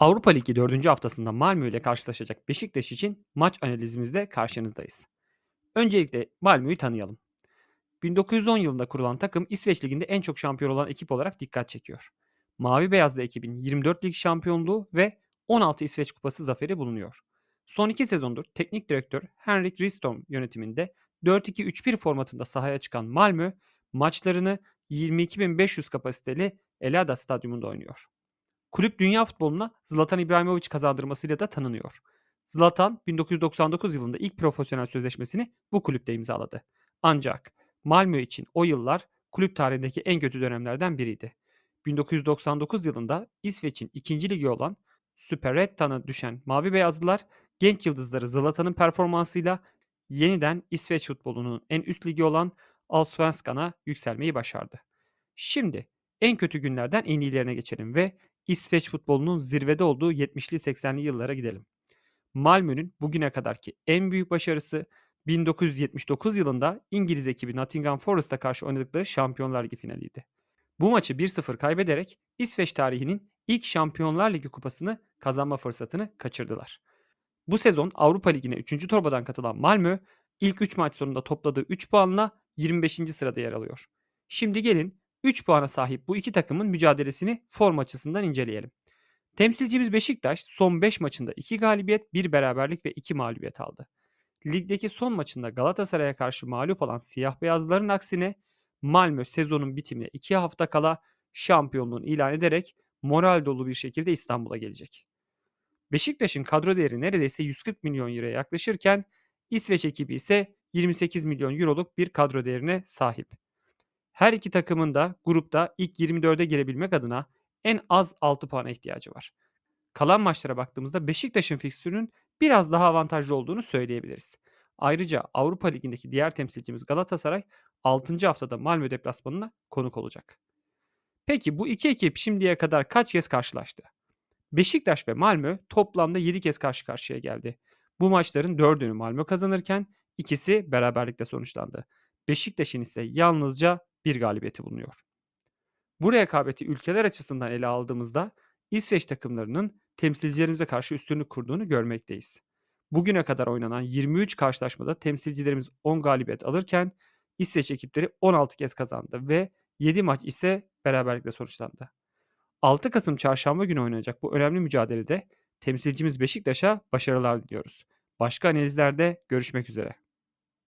Avrupa Ligi 4. haftasında Malmö ile karşılaşacak Beşiktaş için maç analizimizde karşınızdayız. Öncelikle Malmö'yü tanıyalım. 1910 yılında kurulan takım İsveç Ligi'nde en çok şampiyon olan ekip olarak dikkat çekiyor. Mavi Beyazlı ekibin 24 lig şampiyonluğu ve 16 İsveç Kupası zaferi bulunuyor. Son iki sezondur teknik direktör Henrik Ristrom yönetiminde 4-2-3-1 formatında sahaya çıkan Malmö maçlarını 22.500 kapasiteli Elada Stadyumunda oynuyor. Kulüp dünya futboluna Zlatan İbrahimovic kazandırmasıyla da tanınıyor. Zlatan 1999 yılında ilk profesyonel sözleşmesini bu kulüpte imzaladı. Ancak Malmö için o yıllar kulüp tarihindeki en kötü dönemlerden biriydi. 1999 yılında İsveç'in ikinci ligi olan Superetta'na düşen Mavi Beyazlılar genç yıldızları Zlatan'ın performansıyla yeniden İsveç futbolunun en üst ligi olan Allsvenskan'a yükselmeyi başardı. Şimdi en kötü günlerden en iyilerine geçelim ve İsveç futbolunun zirvede olduğu 70'li 80'li yıllara gidelim. Malmö'nün bugüne kadarki en büyük başarısı 1979 yılında İngiliz ekibi Nottingham Forest'a karşı oynadıkları Şampiyonlar Ligi finaliydi. Bu maçı 1-0 kaybederek İsveç tarihinin ilk Şampiyonlar Ligi kupasını kazanma fırsatını kaçırdılar. Bu sezon Avrupa Ligi'ne 3. torbadan katılan Malmö ilk 3 maç sonunda topladığı 3 puanla 25. sırada yer alıyor. Şimdi gelin 3 puana sahip bu iki takımın mücadelesini form açısından inceleyelim. Temsilcimiz Beşiktaş son 5 maçında 2 galibiyet, 1 beraberlik ve 2 mağlubiyet aldı. Ligdeki son maçında Galatasaray'a karşı mağlup olan siyah beyazların aksine Malmö sezonun bitimine 2 hafta kala şampiyonluğunu ilan ederek moral dolu bir şekilde İstanbul'a gelecek. Beşiktaş'ın kadro değeri neredeyse 140 milyon euroya yaklaşırken İsveç ekibi ise 28 milyon euroluk bir kadro değerine sahip. Her iki takımın da grupta ilk 24'e girebilmek adına en az 6 puana ihtiyacı var. Kalan maçlara baktığımızda Beşiktaş'ın fikstürünün biraz daha avantajlı olduğunu söyleyebiliriz. Ayrıca Avrupa Ligi'ndeki diğer temsilcimiz Galatasaray 6. haftada Malmö deplasmanına konuk olacak. Peki bu iki ekip şimdiye kadar kaç kez karşılaştı? Beşiktaş ve Malmö toplamda 7 kez karşı karşıya geldi. Bu maçların 4'ünü Malmö kazanırken ikisi beraberlikle sonuçlandı. Beşiktaş'ın ise yalnızca bir galibiyeti bulunuyor. Bu rekabeti ülkeler açısından ele aldığımızda İsveç takımlarının temsilcilerimize karşı üstünlük kurduğunu görmekteyiz. Bugüne kadar oynanan 23 karşılaşmada temsilcilerimiz 10 galibiyet alırken İsveç ekipleri 16 kez kazandı ve 7 maç ise beraberlikle sonuçlandı. 6 Kasım çarşamba günü oynanacak bu önemli mücadelede temsilcimiz Beşiktaş'a başarılar diliyoruz. Başka analizlerde görüşmek üzere.